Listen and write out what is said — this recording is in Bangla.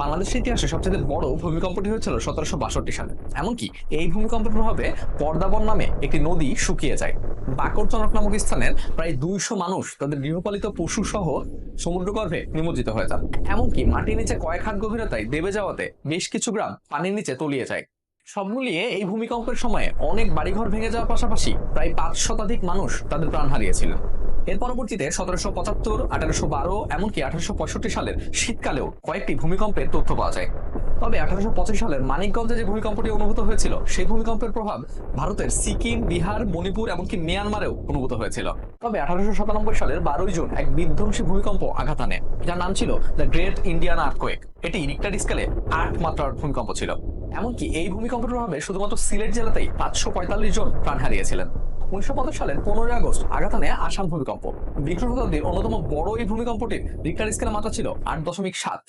বাংলাদেশের ইতিহাসে সবচেয়ে বড় ভূমিকম্পটি হয়েছিল সতেরোশো বাষট্টি সালে। এমনকি এই ভূমিকম্পের প্রভাবে পর্দাবন নামে একটি নদী শুকিয়ে যায়। বাকরচনক নামক স্থানের প্রায় দুইশো মানুষ তাদের গৃহপালিত পশু সহ সমুদ্রগর্ভে নিমজ্জিত হয়ে যান। এমনকি মাটির নিচে কয়েক হাত গভীরতায় দেবে যাওয়াতে বেশ কিছু গ্রাম পানির নিচে তলিয়ে যায়। সব মিলিয়ে এই ভূমিকম্পের সময়ে অনেক বাড়িঘর ভেঙে যাওয়ার পাশাপাশি প্রায় পাঁচ শতাধিক মানুষ তাদের প্রাণ হারিয়েছিলেন এর পরবর্তীতে সতেরোশো পঁচাত্তর, আঠারোশো বারো, এমনকি আঠারোশো পঁয়ষট্টি সালের শীতকালেও কয়েকটি ভূমিকম্পের তথ্য পাওয়া যায়। তবে আঠারোশো পঁচিশ সালের মানিকগঞ্জে যে ভূমিকম্পটি অনুভূত হয়েছিল, সেই ভূমিকম্পের প্রভাব ভারতের সিকিম, বিহার, মণিপুর, এমনকি মিয়ানমারেও অনুভূত হয়েছিল। তবে আঠারোশো সাতানব্বই সালের বারোই জুন এক বিধ্বংসী ভূমিকম্প আঘাত আনে, যার নাম ছিল দ্য গ্রেট ইন্ডিয়ান আর্থকোয়েক এটি রিক্টার স্কেলে আট মাত্রার ভূমিকম্প ছিল। এমনকি এই ভূমিকম্পের প্রভাবে শুধুমাত্র সিলেট জেলাতেই পাঁচশো পঁয়তাল্লিশ জন প্রাণ হারিয়েছিলেন। উনিশশো পঞ্চাশ সালের পনেরোই আগস্ট আঘাত আনে আসাম ভূমিকম্প। বিক্রম শতাব্দীর অন্যতম বড় এই ভূমিকম্পটির রিক্টার স্কেলের মাত্রা ছিল আট দশমিক সাত।